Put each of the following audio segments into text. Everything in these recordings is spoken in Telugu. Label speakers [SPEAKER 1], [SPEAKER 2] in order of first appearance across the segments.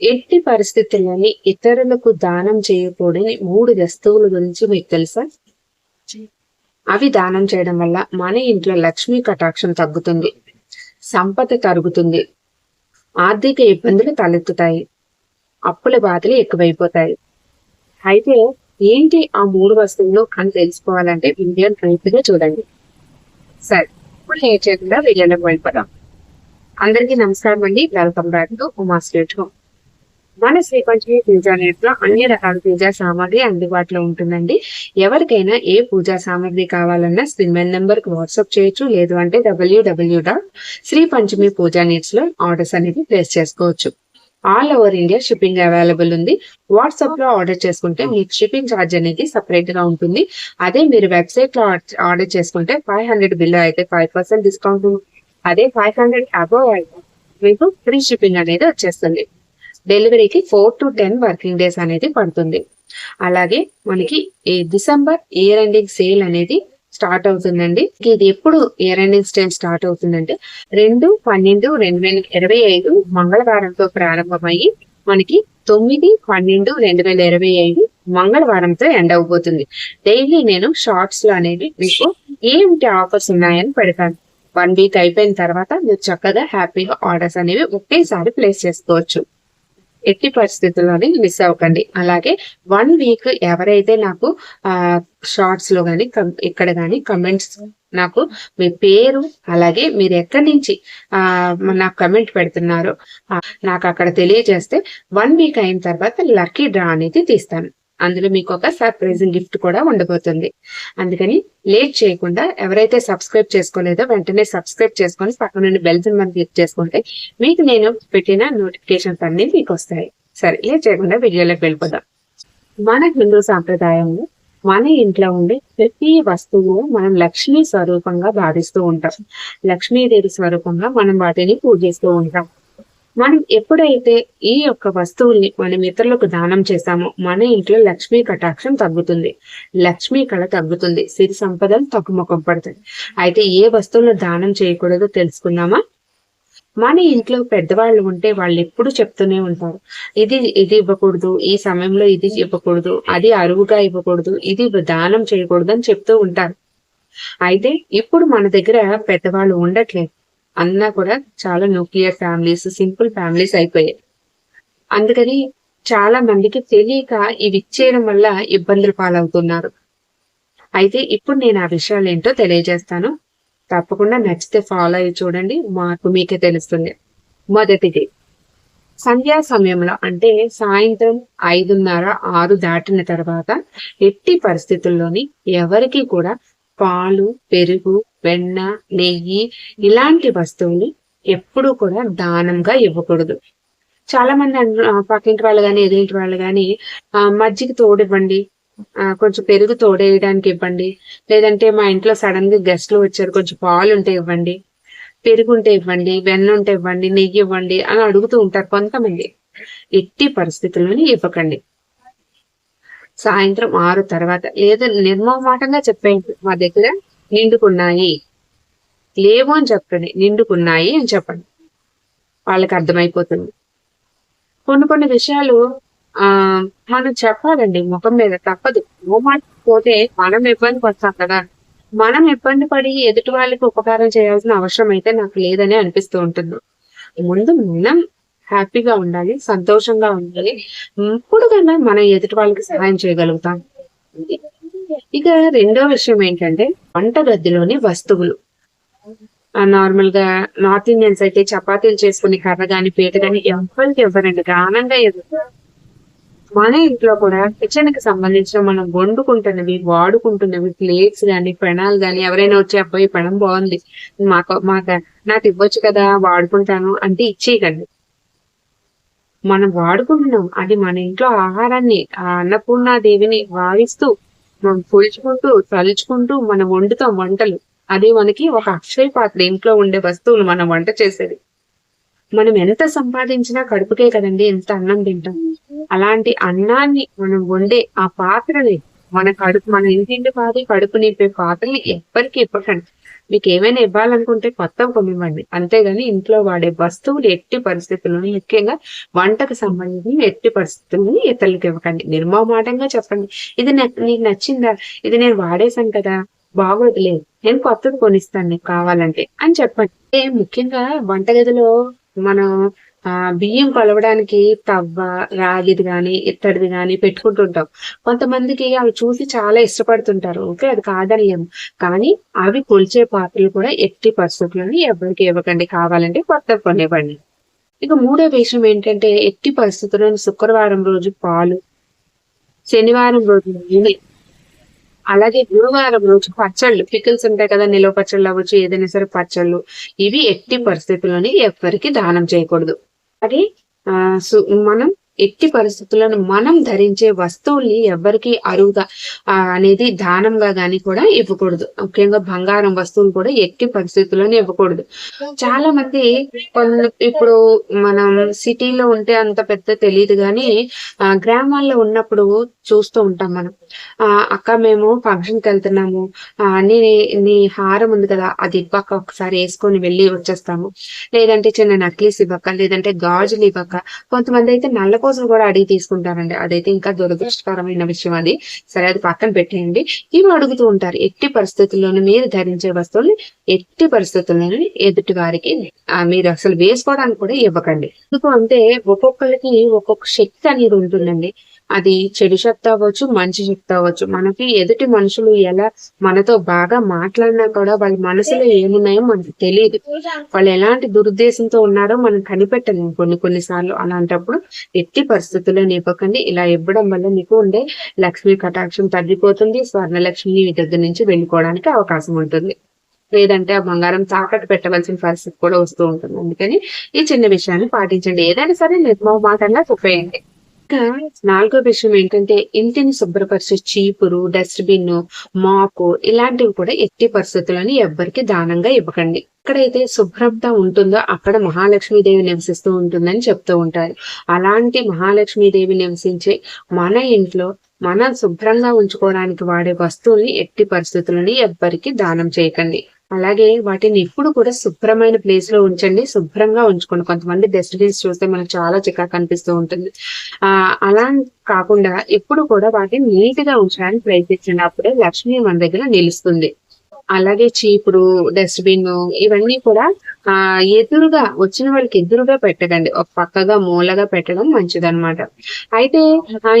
[SPEAKER 1] ఎట్టి పరిస్థితుల్లోని ఇతరులకు దానం చేయకూడని మూడు వస్తువుల గురించి మీకు తెలుసా? అవి దానం చేయడం వల్ల మన ఇంట్లో లక్ష్మీ కటాక్షం తగ్గుతుంది సంపద తరుగుతుంది ఆర్థిక ఇబ్బందులు తలెత్తుతాయి అప్పుల బాధలు ఎక్కువైపోతాయి. అయితే ఏంటి ఆ మూడు వస్తువులు అని తెలుసుకోవాలంటే వీడియోని పూర్తిగా చూడండి. సరే ఇప్పుడు ఏ చేయకుండా వీడియోలోకి వెళ్ళిపోదాం అందరికీ నమస్కారం అండి. Welcome back to Uma street home మన శ్రీ పంచమి పూజా నెట్లో అన్ని రకాల పూజా సామాగ్రి అందుబాటులో ఉంటుందండి. ఎవరికైనా ఏ పూజా సామాగ్రి కావాలన్నా స్క్రీన్ నెంబర్కి వాట్సాప్ చేయొచ్చు లేదు అంటే డబ్ల్యూడబ్ల్యూ డాట్ శ్రీ పంచమి పూజా నెట్స్లో ఆర్డర్స్ అనేది ప్లేస్ చేసుకోవచ్చు. All over India shipping available ఉంది. వాట్సాప్లో ఆర్డర్ చేసుకుంటే మీకు షిప్పింగ్ ఛార్జ్ అనేది సపరేట్గా ఉంటుంది. అదే మీరు వెబ్సైట్లో ఆర్డర్ చేసుకుంటే ఫైవ్ హండ్రెడ్ బిల్ అయితే ఫైవ్ పర్సెంట్ డిస్కౌంట్ అదే ఫైవ్ హండ్రెడ్ అబోవ్ అయితే మీకు ఫ్రీ షిప్పింగ్ అనేది వచ్చేస్తుంది. డెలివరీకి four to ten working days అనేది పడుతుంది. అలాగే మనకి ఈ డిసెంబర్ ఇయర్ ఎండింగ్ సేల్ అనేది స్టార్ట్ అవుతుందండి. ఇది ఎప్పుడు ఇయర్ ఎండింగ్ సేల్ స్టార్ట్ అవుతుందంటే రెండు పన్నెండు రెండు వేల ఇరవై ఐదు మంగళవారంతో ప్రారంభమయ్యి మనకి తొమ్మిది పన్నెండు రెండు వేల ఇరవై ఐదు మంగళవారంతో ఎండ్ అవబోతుంది. డైలీ నేను షార్ట్స్లో అనేది మీకు ఏమిటి ఆఫర్స్ ఉన్నాయని పెడతాను. వన్ వీక్ అయిపోయిన తర్వాత మీరు చక్కగా హ్యాపీగా ఆర్డర్స్ అనేవి ఒకేసారి ప్లేస్ చేసుకోవచ్చు. ఎట్టి పరిస్థితుల్లోనే మిస్ అవ్వకండి. అలాగే వన్ వీక్ ఎవరైతే నాకు ఆ షార్ట్స్లో కానీ ఇక్కడ కానీ కమెంట్స్ నాకు మీ పేరు అలాగే మీరు ఎక్కడి నుంచి నాకు కమెంట్ పెడుతున్నారో నాకు అక్కడ తెలియజేస్తే వన్ వీక్ అయిన తర్వాత లక్కీ డ్రా అనేది తీస్తాను. అందులో మీకు ఒక సర్ప్రైజింగ్ గిఫ్ట్ కూడా ఉండబోతుంది. అందుకని లేట్ చేయకుండా ఎవరైతే సబ్స్క్రైబ్ చేసుకోలేదో వెంటనే సబ్స్క్రైబ్ చేసుకొని పక్కన నుండి బెల్ సింబల్ క్లిక్ చేసుకుంటే మీకు నేను పెట్టిన నోటిఫికేషన్స్ అన్ని మీకు వస్తాయి. సరే లేట్ చేయకుండా వీడియోలోకి వెళ్ళిపోదాం. మన హిందూ సాంప్రదాయంలో మన ఇంట్లో ఉండే ప్రతి వస్తువు మనం లక్ష్మీ స్వరూపంగా భావిస్తూ ఉంటాం. లక్ష్మీదేవి స్వరూపంగా మనం వాటిని పూజిస్తూ ఉంటాం. మనం ఎప్పుడైతే ఈ యొక్క వస్తువుల్ని మనం ఇతరులకు దానం చేశామో మన ఇంట్లో లక్ష్మీ కటాక్షం తగ్గుతుంది. లక్ష్మీ కళ తగ్గుతుంది. సిరి సంపదలు తగ్గుముఖం పడుతుంది అయితే ఏ వస్తువులను దానం చేయకూడదో తెలుసుకుందామా? మన ఇంట్లో పెద్దవాళ్ళు ఉంటే వాళ్ళు ఎప్పుడు చెప్తూనే ఉంటారు. ఇది ఇది ఇవ్వకూడదు ఈ సమయంలో ఇది ఇవ్వకూడదు అది అరువుగా ఇవ్వకూడదు ఇది దానం చేయకూడదు అని చెప్తూ ఉంటారు. అయితే ఇప్పుడు మన దగ్గర పెద్దవాళ్ళు ఉండట్లేదు. అన్నా కూడా చాలా న్యూక్లియర్ ఫ్యామిలీస్ సింపుల్ ఫ్యామిలీస్ అయిపోయాయి. అందుకని చాలా మందికి తెలియక ఇవి ఇచ్చేయడం వల్ల ఇబ్బందులు పాలవుతున్నారు. అయితే ఇప్పుడు నేను ఆ విషయాలు ఏంటో తెలియజేస్తాను. తప్పకుండా నచ్చితే ఫాలో అయ్యి చూడండి. మార్పు మీకే తెలుస్తుంది. మొదటిది. సంధ్యా సమయంలో అంటే సాయంత్రం ఐదున్నర ఆరు దాటిన తర్వాత ఎట్టి పరిస్థితుల్లోని ఎవరికి కూడా పాలు పెరుగు వెన్న నెయ్యి ఇలాంటి వస్తువులు ఎప్పుడూ కూడా దానంగా ఇవ్వకూడదు. చాలా మంది పక్కింటి వాళ్ళు కానీ ఎదురింటి వాళ్ళు కానీ మజ్జిగ తోడివ్వండి కొంచెం పెరుగు తోడేయడానికి ఇవ్వండి లేదంటే మా ఇంట్లో సడన్గా గెస్ట్లు వచ్చారు కొంచెం పాలు ఉంటే ఇవ్వండి పెరుగు ఉంటే ఇవ్వండి వెన్న ఉంటే ఇవ్వండి నెయ్యి ఇవ్వండి అని అడుగుతూ ఉంటారు కొంతమంది. ఎట్టి పరిస్థితుల్లోని ఇవ్వకండి. సాయంత్రం ఆరు తర్వాత. లేదా నిర్మమాటంగా చెప్పేయండి. మా దగ్గర నిండుకున్నాయి. లేవు అని చెప్పండి. నిండుకున్నాయి అని చెప్పండి. వాళ్ళకి అర్థమైపోతుంది. కొన్ని కొన్ని విషయాలు ఆ మనం చెప్పాలండి ముఖం మీద. తప్పదు. మాట పోతే మనం ఇబ్బంది పడతాం కదా. మనం ఇబ్బంది పడి ఎదుటి వాళ్ళకి ఉపకారం చేయాల్సిన అవసరం అయితే నాకు లేదని అనిపిస్తూ ఉంటుంది. ముందు మనం హ్యాపీగా ఉండాలి సంతోషంగా ఉండాలి. ఇప్పుడు కన్నా మనం ఎదుటి వాళ్ళకి సహాయం చేయగలుగుతాం. ఇక రెండో విషయం ఏంటంటే వంట గదిలోని వస్తువులు. నార్మల్గా నార్త్ ఇండియన్స్ అయితే చపాతీలు చేసుకుని కర్ర గాని పీట గాని ఎవరికి ఎవరండి గానంగా ఎదురు మన ఇంట్లో కూడా కిచెన్కి సంబంధించిన మనం వండుకుంటున్నవి వాడుకుంటున్నవి ప్లేట్స్ గాని పెణాలు గాని ఎవరైనా వచ్చి అబ్బాయి పెణం బాగుంది. మాకు మాకు నాకు ఇవ్వచ్చు కదా వాడుకుంటాను అంటే ఇచ్చేయకండి. మనం వాడుకుంటున్నాం. అది మన ఇంట్లో ఆహారాన్ని ఆ అన్నపూర్ణాదేవిని భావిస్తూ మనం పోల్చుకుంటూ తలుచుకుంటూ మనం వండుతాం వంటలు. అది మనకి ఒక అక్షయ పాత్ర ఇంట్లో ఉండే వస్తువులు మనం వంట చేసేది. మనం ఎంత సంపాదించినా కడుపుకే కదండి ఎంత అన్నం తింటాం. అలాంటి అన్నాన్ని మనం వండే ఆ పాత్రని మన కడుపు మన ఇంటింటి పాది కడుపు నింపే పాత్రని ఎప్పటికీ ఇప్పకండి మీకు ఏమైనా ఇవ్వాలనుకుంటే కొత్త కొనివ్వండి అంతేగాని ఇంట్లో వాడే వస్తువులు ఎట్టి పరిస్థితుల్లోని ముఖ్యంగా వంటకు సంబంధించి ఎట్టి పరిస్థితుల్లో ఇతరులకు ఇవ్వకండి. నిర్మమాటంగా చెప్పండి. ఇది నీకు నచ్చిందా? ఇది నేను వాడేశాను కదా. బాగోదులేదు నేను కొత్తది కొనిస్తాను నీకు కావాలంటే అని చెప్పండి. ముఖ్యంగా వంటగదిలో మనం ఆ బియ్యం కొలవడానికి తవ్వ రాగిది గాని ఇత్తడిది గాని పెట్టుకుంటుంటాం. కొంతమందికి అవి చూసి చాలా ఇష్టపడుతుంటారు. ఓకే అది కాదని ఏం కానీ అవి కొలిచే పాత్రలు కూడా ఎట్టి పరిస్థితులని ఎవరికి ఇవ్వకండి. కావాలంటే కొత్త కొనివ్వండి. ఇక మూడో విషయం ఏంటంటే ఎట్టి పరిస్థితుల్లోని శుక్రవారం రోజు పాలు శనివారం రోజు నూనె అలాగే గురువారం రోజు పచ్చళ్ళు. పికిల్స్ ఉంటాయి కదా నిలవ పచ్చళ్ళు అవ్వచ్చు ఏదైనా సరే పచ్చళ్ళు. ఇవి ఎట్టి పరిస్థితుల్లోని ఎవరికి దానం చేయకూడదు. అది ఆ మనం ఎట్టి పరిస్థితులను మనం ధరించే వస్తువుల్ని ఎవరికి అరువుగా అనేది దానంగా గాని కూడా ఇవ్వకూడదు. ముఖ్యంగా బంగారం వస్తువులు కూడా ఎట్టి పరిస్థితులను ఇవ్వకూడదు. చాలా మంది ఇప్పుడు మనం సిటీలో ఉంటే అంత పెద్ద తెలియదు కానీ గ్రామాల్లో ఉన్నప్పుడు చూస్తూ ఉంటాం మనం. ఆ అక్క మేము ఫంక్షన్కి వెళ్తున్నాము నీ నీ హారం ఉంది కదా అది ఇవ్వక ఒకసారి వేసుకొని వెళ్ళి వచ్చేస్తాము. లేదంటే చిన్న నక్లీస్ ఇవ్వక లేదంటే గాజులు ఇవ్వక కొంతమంది అయితే నల్ల కోసం కూడా అడిగి తీసుకుంటారండి అదైతే ఇంకా దురదృష్టకరమైన విషయం అది. సరే అది పక్కన పెట్టేయండి. ఇవి అడుగుతూ ఉంటారు ఎట్టి పరిస్థితుల్లోనూ మీరు ధరించే వస్తువుల్ని ఎట్టి పరిస్థితుల్లోనూ ఎదుటి వారికి మీరు అసలు వేసుకోవడానికి కూడా ఇవ్వకండి. ఎందుకు అంటే ఒక్కొక్కరికి ఒక్కొక్క శక్తి అనేది ఉంటుందండి. అది చెడు శక్తి అవ్వచ్చు మంచి శక్తి అవ్వచ్చు. మనకి ఎదుటి మనుషులు ఎలా మనతో బాగా మాట్లాడినా కూడా వాళ్ళ మనసులో ఏమున్నాయో మనకు తెలియదు. వాళ్ళు ఎలాంటి దురుద్దేశంతో ఉన్నారో మనం కనిపెట్టలేము కొన్ని కొన్నిసార్లు అలాంటప్పుడు ఎట్టి పరిస్థితుల్లో ఇవ్వకండి ఇలా ఇవ్వడం వల్ల నీకు ఉండే లక్ష్మీ కటాక్షం తగ్గిపోతుంది. స్వర్ణలక్ష్మి మీ దగ్గర నుంచి వెళ్ళిపోవడానికి అవకాశం ఉంటుంది. లేదంటే ఆ బంగారం తాకట్టు పెట్టవలసిన పరిస్థితి కూడా వస్తూ ఉంటుంది. అందుకని ఈ చిన్న విషయాన్ని పాటించండి. ఏదైనా సరే నిర్మమాటంగా చెప్పేయండి ఇంకా నాలుగో విషయం ఏంటంటే ఇంటిని శుభ్రపరిచే చీపురు డస్ట్బిన్ మాపు ఇలాంటివి కూడా ఎట్టి పరిస్థితులని ఎవ్వరికి దానంగా ఇవ్వకండి. ఎక్కడైతే శుభ్రత ఉంటుందో అక్కడ మహాలక్ష్మీదేవి నివసిస్తూ ఉంటుందని చెప్తూ ఉంటారు. అలాంటి మహాలక్ష్మీదేవి నివసించే మన ఇంట్లో మనం శుభ్రంగా ఉంచుకోవడానికి వాడే వస్తువుల్ని ఎట్టి పరిస్థితులని ఎవ్వరికి దానం చేయకండి. అలాగే వాటిని ఎప్పుడు కూడా శుభ్రమైన ప్లేస్లో ఉంచండి శుభ్రంగా ఉంచుకోండి. కొంతమంది డస్ట్బిన్స్ చూస్తే మనకు చాలా చికాకు కనిపిస్తూ ఉంటుంది. ఆ అలా కాకుండా ఎప్పుడు కూడా వాటిని నీట్గా ఉంచడానికి ప్రయత్నించండి. అప్పుడే లక్ష్మి మన దగ్గర నిలుస్తుంది. అలాగే చీపురు డస్ట్బిన్ ఇవన్నీ కూడా ఆ ఎదురుగా వచ్చిన వాళ్ళకి ఎదురుగా పెట్టకండి. ఒక పక్కగా మూలగా పెట్టడం మంచిదన్నమాట. అయితే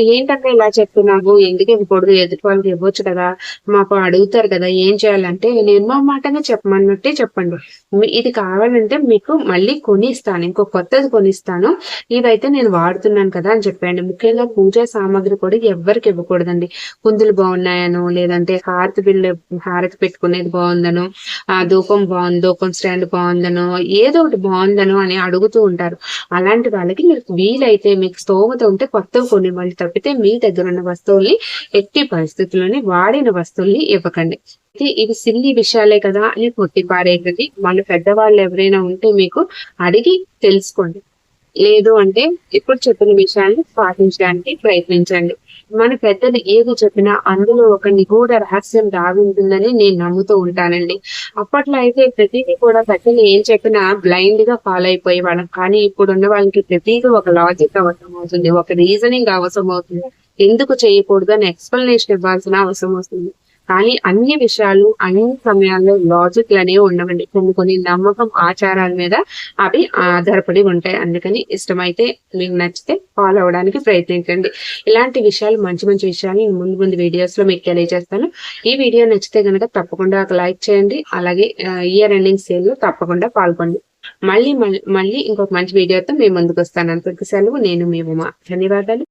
[SPEAKER 1] ఏంటంటే ఇలా చెప్తున్నావు? ఎందుకు ఇవ్వకూడదు ఎదుటి వాళ్ళకి ఇవ్వచ్చు కదా? మాకు అడుగుతారు కదా ఏం చేయాలంటే నిర్మమాటంగా చెప్పమన్నట్టే చెప్పండి. ఇది కావాలంటే మీకు మళ్ళీ కొనిస్తాను. ఇంకో కొత్తది కొనిస్తాను. ఇదైతే నేను వాడుతున్నాను కదా అని చెప్పండి ముఖ్యంగా పూజా సామాగ్రి కూడా ఎవరికి ఇవ్వకూడదండి. కుందులు బాగున్నాయను లేదంటే హారతి బిల్లు హారతి పెట్టుకునేది బాగుందనో ఆ దూకం బాగుంది దూకం స్టాండ్ బాగుందను బాగుందనో ఏదో ఒకటి బాగుందనో అని అడుగుతూ ఉంటారు. అలాంటి వాళ్ళకి మీరు వీలైతే మీకు స్తోమత ఉంటే కొత్తవి కొన్ని మళ్ళీ తప్పితే మీ దగ్గర ఉన్న వస్తువుల్ని ఎట్టి పరిస్థితుల్లోనే వాడిన వస్తువుల్ని ఇవ్వకండి. ఇవి సిల్లి విషయాలే కదా అని కొట్టి పారేది మన పెద్దవాళ్ళు ఎవరైనా ఉంటే మీకు అడిగి తెలుసుకోండి. లేదు అంటే ఇప్పుడు చెప్పిన విషయాన్ని పాటించడానికి ప్రయత్నించండి. మన పెద్దలు ఏది చెప్పినా అందులో ఒక నిగూఢ రహస్యం ఉంటుందని నేను నమ్ముతూ ఉంటానండి. అప్పట్లో అయితే ప్రతిదీ కూడా పెద్దలు ఏం చెప్పినా బ్లైండ్గా ఫాలో అయిపోయేవాళ్ళం. కానీ ఇప్పుడు ఉన్న వాళ్ళకి ప్రతిదీ ఒక లాజిక్ అవసరం అవుతుంది ఒక రీజనింగ్ అవసరం అవుతుంది. ఎందుకు చేయకూడదు అని ఎక్స్ప్లెనేషన్ ఇవ్వాల్సిన అవసరం వస్తుంది. కానీ అన్ని విషయాలు అన్ని సమయాల్లో లాజిక్ అనేవి ఉండవండి. కొన్ని కొన్ని నమ్మకం ఆచారాల మీద అవి ఆధారపడి ఉంటాయి. అందుకని ఇష్టమైతే మీకు నచ్చితే ఫాలో అవడానికి ప్రయత్నించండి. ఇలాంటి విషయాలు మంచి మంచి విషయాలు ముందు ముందు వీడియోస్లో మీకు తెలియజేస్తాను. ఈ వీడియో నచ్చితే కనుక తప్పకుండా ఒక లైక్ చేయండి. అలాగే ఇయర్ ఎండింగ్ సేల్లో తప్పకుండా పాల్గొండి మళ్ళీ మళ్ళీ ఇంకొక మంచి వీడియోతో మేము ముందుకు వస్తాను. అంతకు సెలవు నేను మేము ధన్యవాదాలు.